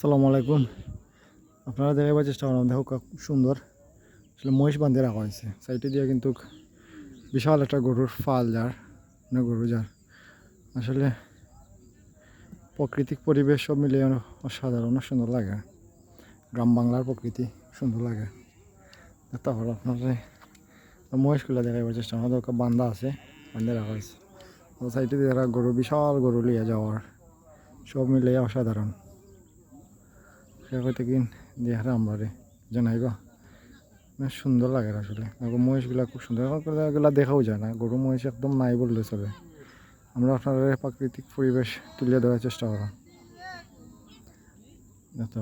সালামু আলাইকুম। আপনারা দেখাবার চেষ্টা করলাম দেখো খুব সুন্দর। আসলে মহিষ বাঁধিয়ে রাখা হয়েছে। সাইডে দিয়ে কিন্তু বিশাল একটা গরুর ফাল যার মানে গরু যার। আসলে প্রাকৃতিক পরিবেশ সব মিলিয়ে অসাধারণ, সুন্দর লাগে। গ্রাম বাংলার প্রকৃতি সুন্দর লাগে। তারপর আপনারা মহিষগুলো দেখাবার চেষ্টা আমাদের ওকে বান্ধা আছে, বান্ধে রাখা হয়েছে। ও সাইডে দিয়ে গরু, বিশাল গরু লিয়ে যাওয়ার। সব মিলিয়ে অসাধারণ। সে হয়তো কিন দিয়ে আমরা রে? জানাইবা বেশ সুন্দর লাগে আসলে। মহিষগুলা খুব সুন্দর। এগুলা দেখাও যায় না। গরু, মহিষ একদম নাই বললে চলে। আমরা আপনাদের প্রাকৃতিক পরিবেশ তুলে দেওয়ার চেষ্টা করো। দেখতে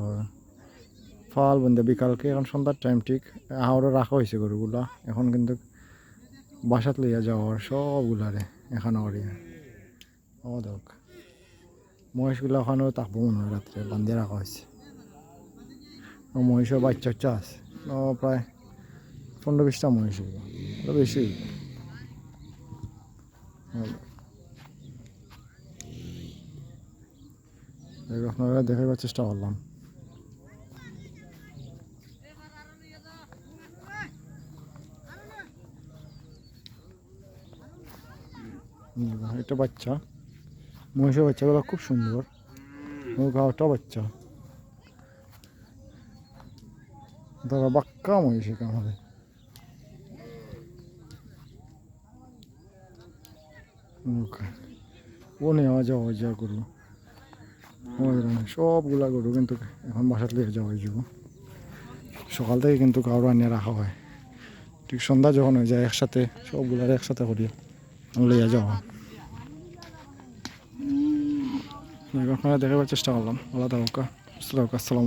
ফল বন্ধে বিকালকে, এখন সন্ধ্যার টাইম ঠিক। আহারও রাখা হয়েছে গরুগুলা। এখন কিন্তু বাসাত লইয়া যাওয়ার সবগুলারে এখানে করিয়া ও দেখ মহিষগুলা ওখানেও থাকব মনে হয় রাত্রে। বান্ধিয়ে রাখা হয়েছে। ও মহিষও বাচ্চা বাচ্চা আছে। প্রায় পনেরো বিশটা মহিষ বেশি আপনারা দেখাবার চেষ্টা করলাম। এটা বাচ্চা। মহিষের বাচ্চাগুলো খুব সুন্দর। গাওটা বাচ্চা। দাদা বাক্কা মহিষ এখানে হবে। ও নেওয়া যাওয়া যা গরু সবগুলা গরু কিন্তু এখন বাসাত লিয়ে যাওয়া যাব সকাল থেকে কিন্তু কারও আনিয়ে রাখা হয়। ঠিক সন্ধ্যা যখন হয়ে যায় একসাথে, সবগুলার একসাথে করিয়ে লইয়া যাওয়া। আপনারা দেখাবার চেষ্টা করলাম। আল্লাহ। তাবকা আসসালাম